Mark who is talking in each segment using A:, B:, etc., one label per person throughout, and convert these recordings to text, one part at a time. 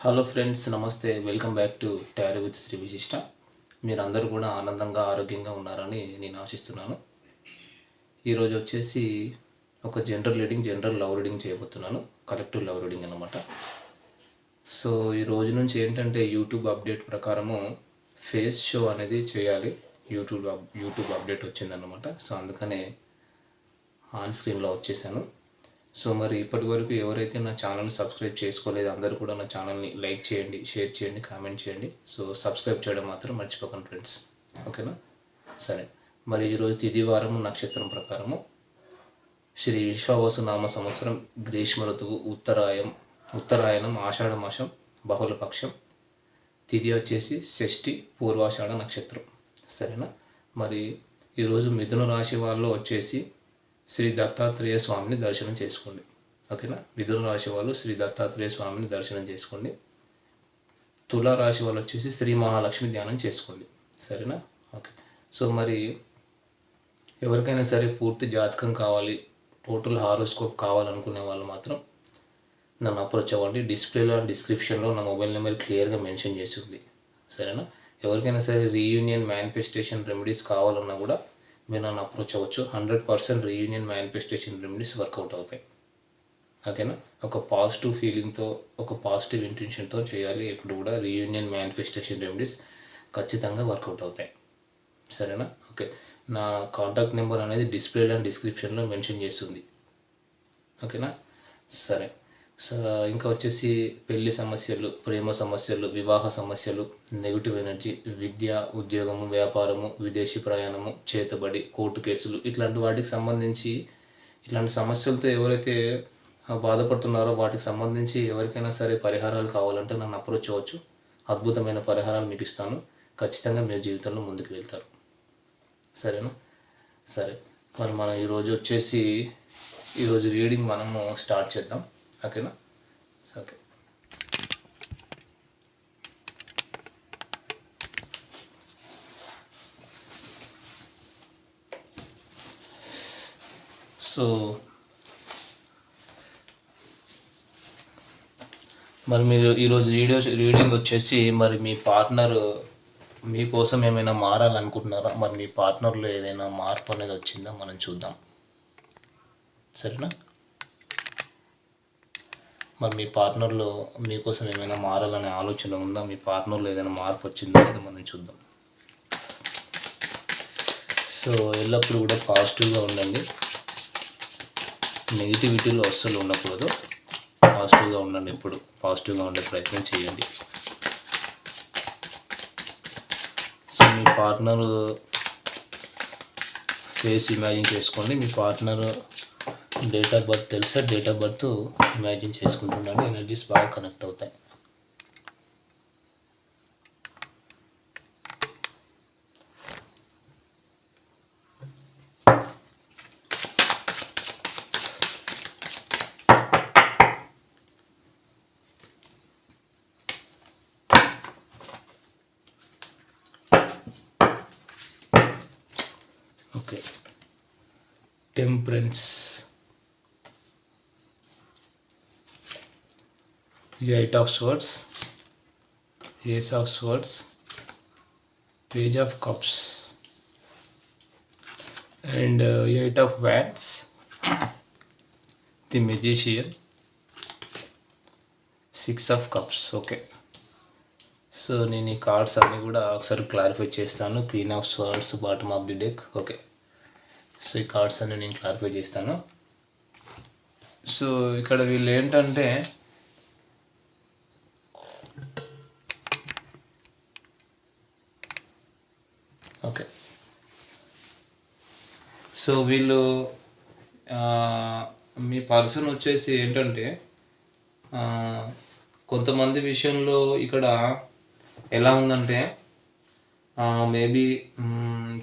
A: Hello friends నమస్తే. Welcome back to tarot with Shri Vishishta మీరందరూ కూడా ఆనందంగా ఆరోగ్యంగా ఉన్నారని నేను ఆశిస్తున్నాను. ఈరోజు వచ్చేసి ఒక general reading general love reading చేయబోతున్నాను. కలెక్టివ్ లవ్ రీడింగ్ అనమాట సో ఈ రోజు నుంచి ఏంటంటే యూట్యూబ్ అప్డేట్ ప్రకారము ఫేస్ షో అనేది చేయాలి. యూట్యూబ్ యూట్యూబ్ అప్డేట్ వచ్చిందనమాట సో అందుకనే ఆన్ స్క్రీన్లో వచ్చేసాను. సో మరి ఇప్పటి వరకు ఎవరైతే నా ఛానల్ని సబ్స్క్రైబ్ చేసుకోలేదు అందరూ కూడా నా ఛానల్ని లైక్ చేయండి షేర్ చేయండి కామెంట్ చేయండి. సో సబ్స్క్రైబ్ చేయడం మాత్రం మర్చిపోకండి ఫ్రెండ్స్. ఓకేనా? సరే. మరి ఈరోజు తిది వారము నక్షత్రం ప్రకారము. శ్రీ విశ్వావసు నామ సంవత్సరం గ్రీష్మ ఋతువు ఉత్తరాయం ఉత్తరాయణం ఆషాఢ మాసం బహుళపక్షం తిథి వచ్చేసి షష్ఠి పూర్వాషాఢ నక్షత్రం. సరేనా? మరి ఈరోజు మిథున రాశి వాళ్ళు వచ్చేసి శ్రీ దత్తాత్రేయ స్వామిని దర్శనం చేసుకోండి. ఓకేనా? మిథున రాశి వాళ్ళు శ్రీ దత్తాత్రేయ స్వామిని దర్శనం చేసుకోండి. తుల రాశి వాళ్ళు వచ్చేసి శ్రీ మహాలక్ష్మి ధ్యానం చేసుకోండి. సరేనా? ఓకే. సో మరి ఎవరికైనా సరే పూర్తి జాతకం కావాలి టోటల్ హారోస్కోప్ కావాలనుకునే వాళ్ళు మాత్రం నన్ను అప్రోచ్ అవ్వండి. డిస్ప్లేలో డిస్క్రిప్షన్లో నా మొబైల్ నెంబర్ క్లియర్గా మెన్షన్ చేసి ఉంది. సరేనా? ఎవరికైనా సరే రీయూనియన్ మేనిఫెస్టేషన్ రెమెడీస్ కావాలన్నా కూడా మీరు నన్ను అప్రోచ్ అవ్వచ్చు. Hundred percent reunion manifestation remedies work out అవుతాయి. ఓకేనా ఒక పాజిటివ్ ఫీలింగ్తో ఒక పాజిటివ్ ఇంటెన్షన్తో చేయాలి. ఎప్పుడు కూడా రీయూనియన్ మేనిఫెస్టేషన్ రెమెడీస్ ఖచ్చితంగా వర్కౌట్ అవుతాయి. సరేనా? ఓకే నా కాంటాక్ట్ నెంబర్ అనేది డిస్ప్లే అండ్ డిస్క్రిప్షన్లో మెన్షన్ చేస్తుంది. ఓకేనా సరే. ఇంకా వచ్చేసి పెళ్ళి సమస్యలు ప్రేమ సమస్యలు వివాహ సమస్యలు నెగిటివ్ ఎనర్జీ విద్య ఉద్యోగము వ్యాపారము విదేశీ ప్రయాణము చేతబడి కోర్టు కేసులు ఇట్లాంటి వాటికి సంబంధించి ఇట్లాంటి సమస్యలతో ఎవరైతే బాధపడుతున్నారో వాటికి సంబంధించి ఎవరికైనా సరే పరిహారాలు కావాలంటే నన్ను అప్రోచ్ అవ్వచ్చు. అద్భుతమైన పరిహారాలు మీకు ఇస్తాను. ఖచ్చితంగా మీ జీవితంలో ముందుకు వెళ్తారు. సరేనా? సరే. మరి మనం ఈరోజు వచ్చేసి ఈరోజు రీడింగ్ మనము స్టార్ట్ చేద్దాం. ఓకేనా? ఓకే. సో మరి మీరు ఈరోజు వీడియో రీడింగ్ వచ్చేసి మరి మీ పార్ట్నర్ మీకోసం ఏమైనా మారాలనుకుంటున్నారా? మరి మీ పార్ట్నర్లో ఏదైనా మార్పు అనేది వచ్చిందా? మనం చూద్దాం. సరేనా? మరి మీ పార్ట్నర్లో మీకోసం ఏమైనా మారాలనే ఆలోచన ఉందా? మీ పార్ట్నర్లో ఏదైనా మార్పు వచ్చిందా? లేదా మనం చూద్దాం. సో ఎల్లప్పుడూ కూడా పాజిటివ్గా ఉండండి. నెగిటివిటీలో అస్సలు ఉండకూడదు. పాజిటివ్గా ఉండండి ఎప్పుడు. పాజిటివ్గా ఉండే ప్రయత్నం చేయండి. సో మీ పార్ట్నర్ ఫేస్ ఇమాజిన్ చేసుకోండి. మీ పార్ట్నర్ డేట్ ఆఫ్ బర్త్ తెలుసా డేట్ ఆఫ్ బర్త్ ఇమాజిన్ చేసుకుంటున్నాను ఎనర్జీస్ బాగా కనెక్ట్ అవుతాయి. Okay temperance eight of swords ace of swords page of cups and eight of wands the magician six of cups okay so నేను ఈ cards అన్నీ కూడా ఒకసారి clarify చేస్తాను. Queen of swords bottom of the deck okay so ఈ cards అన్ని నేను clarify చేస్తాను. సో ఇక్కడ వీళ్ళు ఏంటంటే ఓకే. సో వీళ్ళు మీ పర్సన్ వచ్చేసి ఏంటంటే కొంతమంది విషయంలో ఇక్కడ ఎలా ఉందంటే మేబీ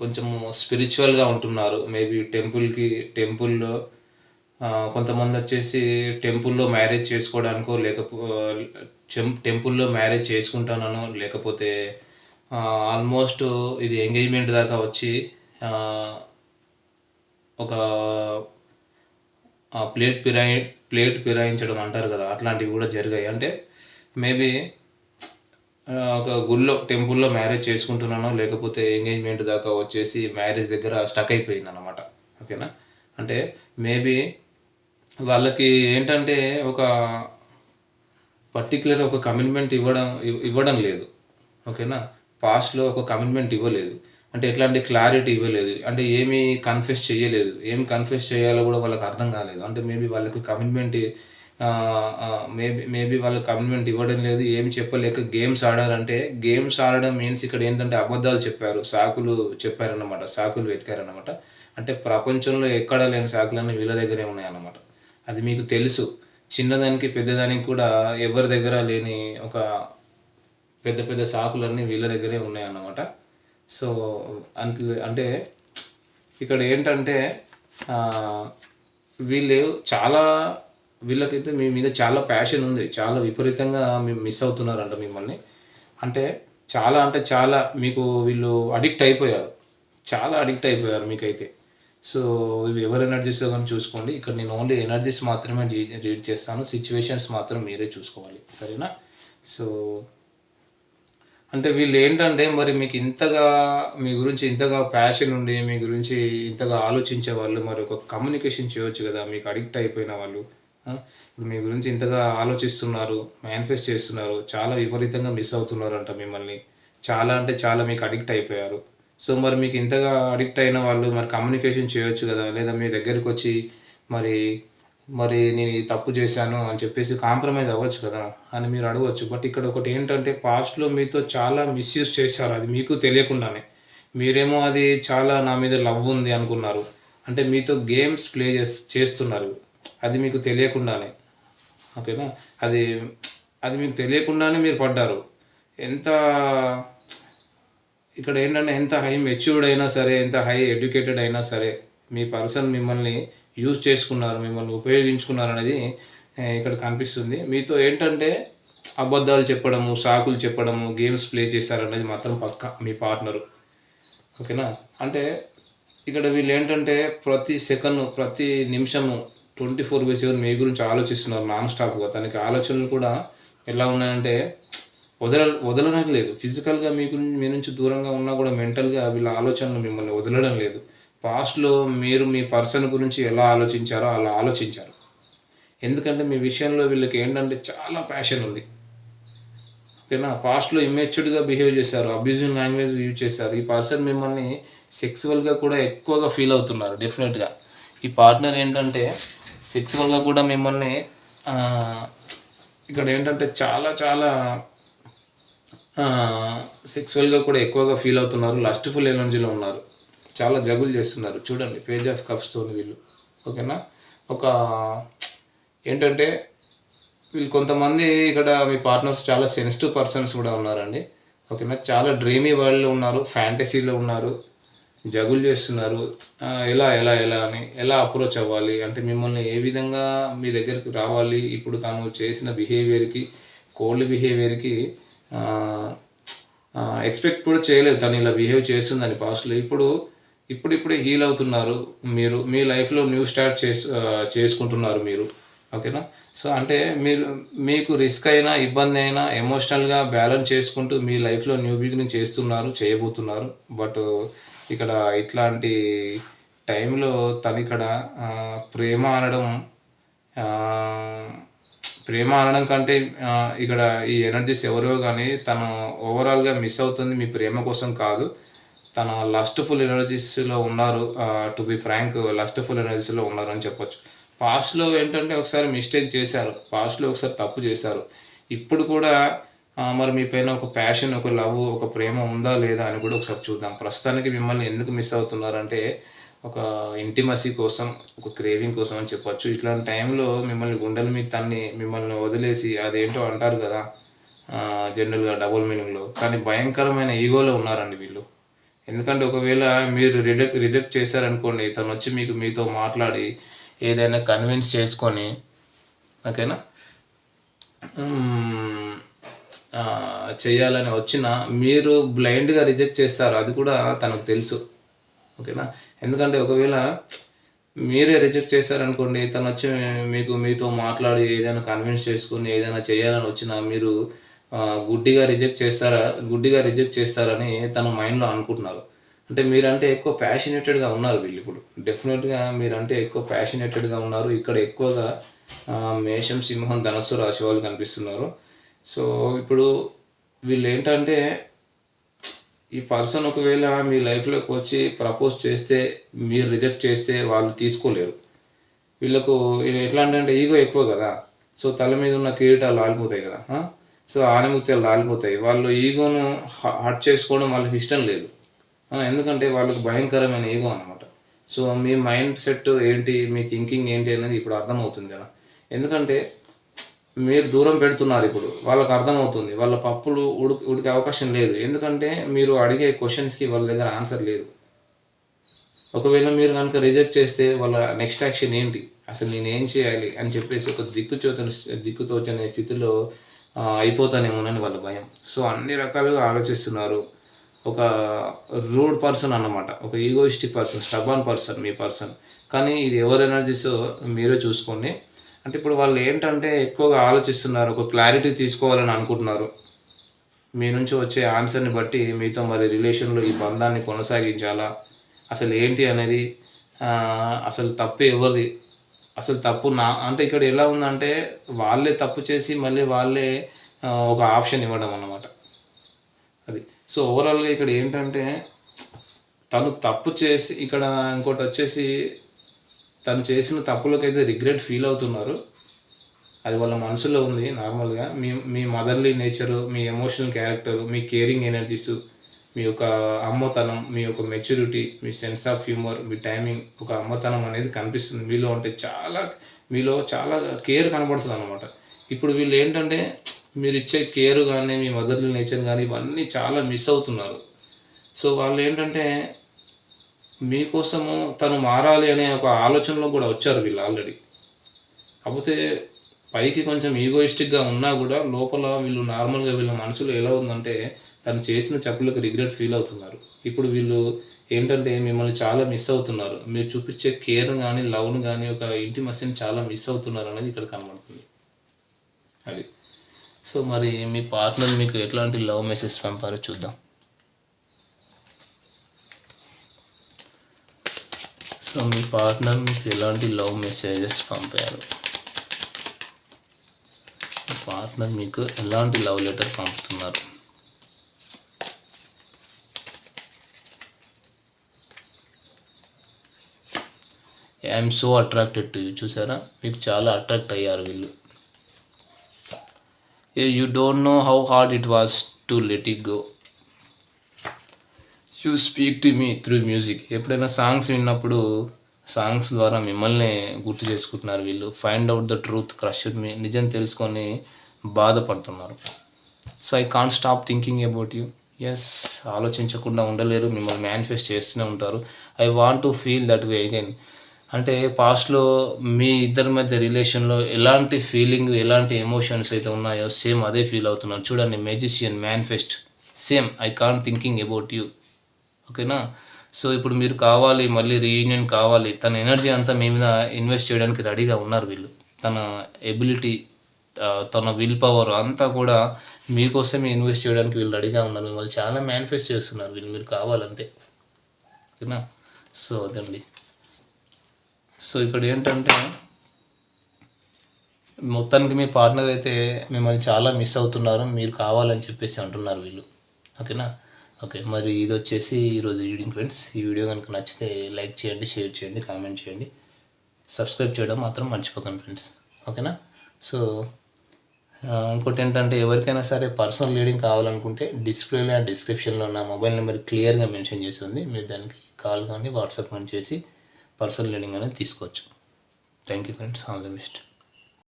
A: కొంచెము స్పిరిచువల్గా ఉంటున్నారు. మేబీ టెంపుల్కి టెంపుల్లో కొంతమంది వచ్చేసి టెంపుల్లో మ్యారేజ్ చేసుకోవడానికో లేకపో టెంపుల్లో మ్యారేజ్ చేసుకుంటానో లేకపోతే ఆల్మోస్ట్ ఇది ఎంగేజ్మెంట్ దాకా వచ్చి ఒక ప్లేట్ పిరాయి ప్లేట్ పిరాయించడం అంటారు కదా అట్లాంటివి కూడా జరిగాయి. అంటే మేబీ ఒక గుళ్ళో టెంపుల్లో మ్యారేజ్ చేసుకుంటున్నాను లేకపోతే ఎంగేజ్మెంట్ దాకా వచ్చేసి మ్యారేజ్ దగ్గర స్టక్ అయిపోయింది అనమాట ఓకేనా? అంటే మేబీ వాళ్ళకి ఏంటంటే ఒక పర్టికులర్ ఒక కమిట్మెంట్ ఇవ్వడం ఇవ్వడం లేదు. ఓకేనా? పాస్ట్లో ఒక కమిట్మెంట్ ఇవ్వలేదు. అంటే ఎట్లాంటి క్లారిటీ ఇవ్వలేదు. అంటే ఏమి కన్ఫెస్ చేయలేదు. ఏం కన్ఫెస్ చేయాలో కూడా వాళ్ళకి అర్థం కాలేదు. అంటే మేబీ వాళ్ళకి కమిట్మెంట్ మేబీ మేబీ వాళ్ళకి కమిట్మెంట్ ఇవ్వడం లేదు. ఏం చెప్పలేక గేమ్స్ ఆడారంటే గేమ్స్ ఆడడం మీన్స్ ఇక్కడ ఏంటంటే అబద్ధాలు చెప్పారు. సాకులు చెప్పారన్నమాట. సాకులు వెతికారన్నమాట. అంటే ప్రపంచంలో ఎక్కడ లేని సాకులన్నీ వీళ్ళ దగ్గరే ఉన్నాయన్నమాట. అది మీకు తెలుసు. చిన్నదానికి పెద్దదానికి కూడా ఎవరి దగ్గర లేని ఒక పెద్ద పెద్ద సాకులన్నీ వీళ్ళ దగ్గరే ఉన్నాయన్నమాట. సో అంత అంటే ఇక్కడ ఏంటంటే వీళ్ళు చాలా వీళ్ళకైతే మీ మీద చాలా ప్యాషన్ ఉంది. చాలా విపరీతంగా మేము మిస్ అవుతున్నారంట మిమ్మల్ని. అంటే చాలా అంటే చాలా మీకు వీళ్ళు అడిక్ట్ అయిపోయారు. చాలా అడిక్ట్ అయిపోయారు మీకైతే. సో ఇవి ఎవరు ఎనర్జీస్ కానీ చూసుకోండి. ఇక్కడ నేను ఓన్లీ ఎనర్జీస్ మాత్రమే రీడ్ చేస్తాను. సిచ్యువేషన్స్ మాత్రం మీరే చూసుకోవాలి. సరేనా? సో అంటే వీళ్ళు ఏంటంటే మరి మీకు ఇంతగా మీ గురించి ఇంతగా ప్యాషన్ ఉండి మీ గురించి ఇంతగా ఆలోచించే వాళ్ళు మరి ఒక కమ్యూనికేషన్ చేయొచ్చు కదా మీకు అడిక్ట్ అయిపోయిన వాళ్ళు. ఇప్పుడు మీ గురించి ఇంతగా ఆలోచిస్తున్నారు మేనిఫెస్ట్ చేస్తున్నారు చాలా విపరీతంగా మిస్ అవుతున్నారంట మిమ్మల్ని. చాలా అంటే చాలా మీకు అడిక్ట్ అయిపోయారు. సో మరి మీకు ఇంతగా అడిక్ట్ అయిన వాళ్ళు మరి కమ్యూనికేషన్ చేయొచ్చు కదా లేదా మీ దగ్గరికి వచ్చి మరి మరి నేను ఈ తప్పు చేశాను అని చెప్పేసి కాంప్రమైజ్ అవ్వచ్చు కదా అని మీరు అడగవచ్చు బట్ ఇక్కడ ఒకటి ఏంటంటే పాస్ట్లో మీతో చాలా మిస్యూజ్ చేశారు. అది మీకు తెలియకుండానే. మీరేమో అది చాలా నా మీద లవ్ ఉంది అనుకున్నారు. అంటే మీతో గేమ్స్ ప్లే చేస్ చేస్తున్నారు. అది మీకు తెలియకుండానే. ఓకేనా అది అది మీకు తెలియకుండానే మీరు పడ్డారు. ఎంత ఇక్కడ ఏంటంటే ఎంత హై మెచ్యూర్డ్ అయినా సరే ఎంత హై ఎడ్యుకేటెడ్ అయినా సరే మీ పర్సన్ మిమ్మల్ని యూజ్ చేసుకున్నారు మిమ్మల్ని ఉపయోగించుకున్నారు అనేది ఇక్కడ కనిపిస్తుంది. మీతో ఏంటంటే అబద్ధాలు చెప్పడము సాకులు చెప్పడము గేమ్స్ ప్లే చేశారనేది మాత్రం పక్క మీ పార్ట్నరు. ఓకేనా? అంటే ఇక్కడ వీళ్ళు ఏంటంటే ప్రతి సెకండ్ ప్రతి నిమిషము ట్వంటీ ఫోర్ బై సెవెన్ మీ గురించి ఆలోచిస్తున్నారు నాన్ స్టాప్గా. తనకి ఆలోచనలు కూడా ఎలా ఉన్నాయంటే వదల వదలడం లేదు. ఫిజికల్గా మీ గురించి మీ నుంచి దూరంగా ఉన్నా కూడా మెంటల్గా వీళ్ళ ఆలోచనలు మిమ్మల్ని వదలడం లేదు. పాస్ట్లో మీరు మీ పర్సన్ గురించి ఎలా ఆలోచించారో అలా ఆలోచించారు. ఎందుకంటే మీ విషయంలో వీళ్ళకి ఏంటంటే చాలా ప్యాషన్ ఉంది. ఓకేనా? పాస్ట్లో ఇమ్మెచ్యూర్డ్గా బిహేవ్ చేశారు అబ్యూజింగ్ లాంగ్వేజ్ యూజ్ చేశారు. ఈ పర్సన్ మిమ్మల్ని సెక్సువల్గా కూడా ఎక్కువగా ఫీల్ అవుతున్నారు డెఫినెట్గా. ఈ పార్ట్నర్ ఏంటంటే సెక్సువల్గా కూడా మిమ్మల్ని ఇక్కడ ఏంటంటే చాలా చాలా సెక్సువల్గా కూడా ఎక్కువగా ఫీల్ అవుతున్నారు లస్ట్ఫుల్ ఎనర్జీలో ఉన్నారు. చాలా జగులు చేస్తున్నారు. చూడండి పేజ్ ఆఫ్ కప్స్తో వీళ్ళు. ఓకేనా? ఒక ఏంటంటే వీళ్ళు కొంతమంది ఇక్కడ మీ పార్ట్నర్స్ చాలా సెన్సిటివ్ పర్సన్స్ కూడా ఉన్నారండి. ఓకేనా? చాలా డ్రీమీ వరల్డ్లో ఉన్నారు ఫ్యాంటసీలో ఉన్నారు జగులు చేస్తున్నారు. ఎలా ఎలా ఎలా అని ఎలా అప్రోచ్ అవ్వాలి? అంటే మిమ్మల్ని ఏ విధంగా మీ దగ్గరికి రావాలి? ఇప్పుడు తను చేసిన బిహేవియర్కి కోల్డ్ బిహేవియర్కి ఎక్స్పెక్ట్ కూడా చేయలేదు. తను ఇలా బిహేవ్ చేస్తుందని పాస్ట్లో ఇప్పుడు ఇప్పుడిప్పుడే హీల్ అవుతున్నారు. మీరు మీ లైఫ్లో న్యూ స్టార్ట్ చేసు చేసుకుంటున్నారు మీరు. ఓకేనా? సో అంటే మీరు మీకు రిస్క్ అయినా ఇబ్బంది అయినా ఎమోషనల్గా బ్యాలెన్స్ చేసుకుంటూ మీ లైఫ్లో న్యూ బిగినింగ్ చేస్తున్నారు చేయబోతున్నారు. బట్ ఇక్కడ ఇట్లాంటి టైంలో తను ఇక్కడ ప్రేమ అనడం ప్రేమ అనడం కంటే ఇక్కడ ఈ ఎనర్జీస్ ఎవరో కానీ తను ఓవరాల్గా మిస్ అవుతుంది మీ ప్రేమ కోసం కాదు. తన లస్ట్ఫుల్ ఎనర్జీస్లో ఉన్నారు. టు బి ఫ్రాంక్ లస్ట్ఫుల్ ఎనర్జీస్లో ఉన్నారు అని చెప్పొచ్చు. పాస్ట్లో ఏంటంటే ఒకసారి మిస్టేక్ చేశారు. పాస్ట్లో ఒకసారి తప్పు చేశారు. ఇప్పుడు కూడా మరి మీ పైన ఒక ప్యాషన్ ఒక లవ్ ఒక ప్రేమ ఉందా లేదా అని కూడా ఒకసారి చూద్దాం. ప్రస్తుతానికి మిమ్మల్ని ఎందుకు మిస్ అవుతున్నారంటే ఒక ఇంటిమసీ కోసం ఒక క్రేవింగ్ కోసం అని చెప్పొచ్చు. ఇట్లాంటి టైంలో మిమ్మల్ని గుండెల మీద తన్ని మిమ్మల్ని వదిలేసి అదేంటో అంటారు కదా జనరల్గా డబుల్ మీనింగ్లో కానీ భయంకరమైన ఈగోలో ఉన్నారండి వీళ్ళు. ఎందుకంటే ఒకవేళ మీరు రిజెక్ట్ రిజెక్ట్ చేశారనుకోండి తను వచ్చి మీకు మీతో మాట్లాడి ఏదైనా కన్విన్స్ చేసుకొని ఓకేనా? చేయాలని వచ్చిన మీరు బ్లైండ్గా రిజెక్ట్ చేస్తారు అది కూడా తనకు తెలుసు ఓకేనా? ఎందుకంటే ఒకవేళ మీరే రిజెక్ట్ చేశారనుకోండి తను వచ్చి మీకు మీతో మాట్లాడి ఏదైనా కన్విన్స్ చేసుకుని ఏదైనా చేయాలని వచ్చినా మీరు గుడ్డిగా రిజెక్ట్ చేస్తారా గుడ్డిగా రిజెక్ట్ చేస్తారని తన మైండ్లో అనుకుంటున్నారు. అంటే మీరంటే ఎక్కువ ప్యాషనేటెడ్గా ఉన్నారు వీళ్ళు ఇప్పుడు. డెఫినెట్గా మీరంటే ఎక్కువ ప్యాషనేటెడ్గా ఉన్నారు. ఇక్కడ ఎక్కువగా మేషం సింహం ధనస్సు రాశి వాళ్ళు కనిపిస్తున్నారు. సో ఇప్పుడు వీళ్ళు ఏంటంటే ఈ పర్సన్ ఒకవేళ మీ లైఫ్లోకి వచ్చి ప్రపోజ్ చేస్తే మీరు రిజెక్ట్ చేస్తే వాళ్ళు తీసుకోలేరు. వీళ్ళకు ఎట్లా అంటే ఈగో ఎక్కువ కదా. సో తల మీద ఉన్న కిరీటాలు ఆగిపోతాయి కదా. సో ఆనిముత్యాలు రాలిపోతాయి. వాళ్ళు ఈగోను హట్ చేసుకోవడం వాళ్ళకి ఇష్టం లేదు. ఎందుకంటే వాళ్ళకి భయంకరమైన ఈగో అన్నమాట. సో మీ మైండ్ సెట్ ఏంటి మీ థింకింగ్ ఏంటి అనేది ఇప్పుడు అర్థమవుతుంది కదా. ఎందుకంటే మీరు దూరం పెడుతున్నారు ఇప్పుడు. వాళ్ళకి అర్థమవుతుంది. వాళ్ళ పప్పులు ఉడికి ఉడికే అవకాశం లేదు. ఎందుకంటే మీరు అడిగే క్వశ్చన్స్కి వాళ్ళ దగ్గర ఆన్సర్ లేదు. ఒకవేళ మీరు కనుక రిజెక్ట్ చేస్తే వాళ్ళ నెక్స్ట్ యాక్షన్ ఏంటి? అసలు నేను ఏం చేయాలి అని చెప్పేసి ఒక దిక్కుచోతని దిక్కుతోచని స్థితిలో అయిపోతానేమోనని వాళ్ళ భయం. సో అన్ని రకాలుగా ఆలోచిస్తున్నారు. ఒక రూడ్ పర్సన్ అన్నమాట. ఒక ఈగోయిస్టిక్ పర్సన్ స్టబాన్ పర్సన్ మీ పర్సన్. కానీ ఇది ఎవరు ఎనర్జీస్ మీరే చూసుకోండి. అంటే ఇప్పుడు వాళ్ళు ఏంటంటే ఎక్కువగా ఆలోచిస్తున్నారు ఒక క్లారిటీ తీసుకోవాలని అనుకుంటున్నారు. మీ నుంచి వచ్చే ఆన్సర్ని బట్టి మీతో మరి రిలేషన్లో ఈ బంధాన్ని కొనసాగించాలా? అసలు ఏంటి అనేది అసలు తప్పు ఎవరిది? అసలు తప్పు నా అంటే ఇక్కడ ఎలా ఉందంటే వాళ్ళే తప్పు చేసి మళ్ళీ వాళ్ళే ఒక ఆప్షన్ ఇవ్వడం అన్నమాట. అది. సో ఓవరాల్గా ఇక్కడ ఏంటంటే తను తప్పు చేసి ఇక్కడ ఇంకోటి వచ్చేసి తను చేసిన తప్పులకైతే రిగ్రెట్ ఫీల్ అవుతున్నారు. అది వాళ్ళ మనసులో ఉంది నార్మల్గా. మీ మీ మదర్లీ నేచరు మీ ఎమోషనల్ క్యారెక్టర్ మీ కేరింగ్ ఎనర్జీస్ మీ యొక్క అమ్మతనం మీ యొక్క మెచ్యూరిటీ మీ సెన్స్ ఆఫ్ హ్యూమర్ మీ టైమింగ్ ఒక అమ్మతనం అనేది కనిపిస్తుంది. మీలో అంటే చాలా మీలో చాలా కేర్ కనబడుతుంది అనమాట ఇప్పుడు వీళ్ళు ఏంటంటే మీరు ఇచ్చే కేర్ కానీ మీ మదర్లీ నేచర్ కానీ ఇవన్నీ చాలా మిస్ అవుతున్నారు. సో వాళ్ళు ఏంటంటే మీకోసము తను మారాలి అనే ఒక ఆలోచనలో కూడా వచ్చారు వీళ్ళు ఆల్రెడీ కాకపోతే పైకి కొంచెం ఈగోయిస్టిక్గా ఉన్నా కూడా లోపల వీళ్ళు నార్మల్గా వీళ్ళ మనసులో ఎలా ఉందంటే తను చేసిన చెప్పులకు రిగ్రెట్ ఫీల్ అవుతున్నారు. ఇప్పుడు వీళ్ళు ఏంటంటే మిమ్మల్ని చాలా మిస్ అవుతున్నారు. మీరు చూపించే కేర్ను కానీ లవ్ను కానీ ఒక ఇంటి మసిని చాలా మిస్ అవుతున్నారు అనేది ఇక్కడ కనబడుతుంది. అది. సో మరి మీ పార్ట్నర్ మీకు ఎట్లాంటి లవ్ మెసేజ్ పంపారో చూద్దాం. సో మీ పార్ట్నర్ మీకు ఎలాంటి లవ్ మెసేజెస్ పంపారు? పార్ట్నర్ మీకు ఎలాంటి లవ్ లెటర్ పంపుతున్నారు? I'm so attracted to you చూసారా? మీకు చాలా అట్రాక్ట్ అయ్యారు వీళ్ళు. You don't know how hard it was to let it go you speak to me through music ఎప్పుడైనా సాంగ్స్ విన్నప్పుడు సాంగ్స్ ద్వారా మిమ్మల్ని గుర్తు చేసుకుంటున్నారు వీళ్ళు. Find out the truth crush మీ నిజం తెలుసుకొని బాధపడుతున్నారు. So I can't stop thinking about you yes ఆలోచించకుండా ఉండలేరు. మిమ్మల్ని మేనిఫెస్ట్ చేస్తూనే ఉంటారు. I want to feel that way again అంటే పాస్ట్లో మీ ఇద్దరి మధ్య రిలేషన్లో ఎలాంటి ఫీలింగ్ ఎలాంటి ఎమోషన్స్ అయితే ఉన్నాయో సేమ్ అదే ఫీల్ అవుతున్నారు. చూడండి magician manifest same I can't thinking about you ఓకేనా సో ఇప్పుడు మీరు కావాలి మళ్ళీ రీయూనియన్ కావాలి తన ఎనర్జీ అంతా మీ మీద ఇన్వెస్ట్ చేయడానికి రెడీగా ఉన్నారు వీళ్ళు. తన ఎబిలిటీ తన విల్ పవర్ అంతా కూడా మీకోసమే ఇన్వెస్ట్ చేయడానికి వీళ్ళు రెడీగా ఉన్నారు. మిమ్మల్ని చాలా మేనిఫెస్ట్ చేస్తున్నారు. వీళ్ళు మీరు కావాలంతే ఓకేనా? సో అదండి. సో ఇక్కడ ఏంటంటే మొత్తానికి మీ పార్ట్నర్ అయితే మిమ్మల్ని చాలా మిస్ అవుతున్నారు. మీరు కావాలని చెప్పేసి అంటున్నారు వీళ్ళు. ఓకేనా? ఓకే మరి ఇది వచ్చేసి ఈరోజు రీడింగ్ ఫ్రెండ్స్ ఈ వీడియో కనుక నచ్చితే లైక్ చేయండి షేర్ చేయండి కామెంట్ చేయండి. సబ్స్క్రైబ్ చేయడం మాత్రం మర్చిపోకండి ఫ్రెండ్స్ ఓకేనా? సో ఇంకోటి ఏంటంటే ఎవరికైనా సరే పర్సనల్ రీడింగ్ కావాలనుకుంటే డిస్ప్లేలో ఆ డిస్క్రిప్షన్లో నా మొబైల్ నెంబర్ క్లియర్గా మెన్షన్ చేసి ఉంది. మీరు దానికి కాల్ కానీ వాట్సాప్ కానీ చేసి పర్సనల్ రీడింగ్ అనేది తీసుకోవచ్చు. Thank you friends all the best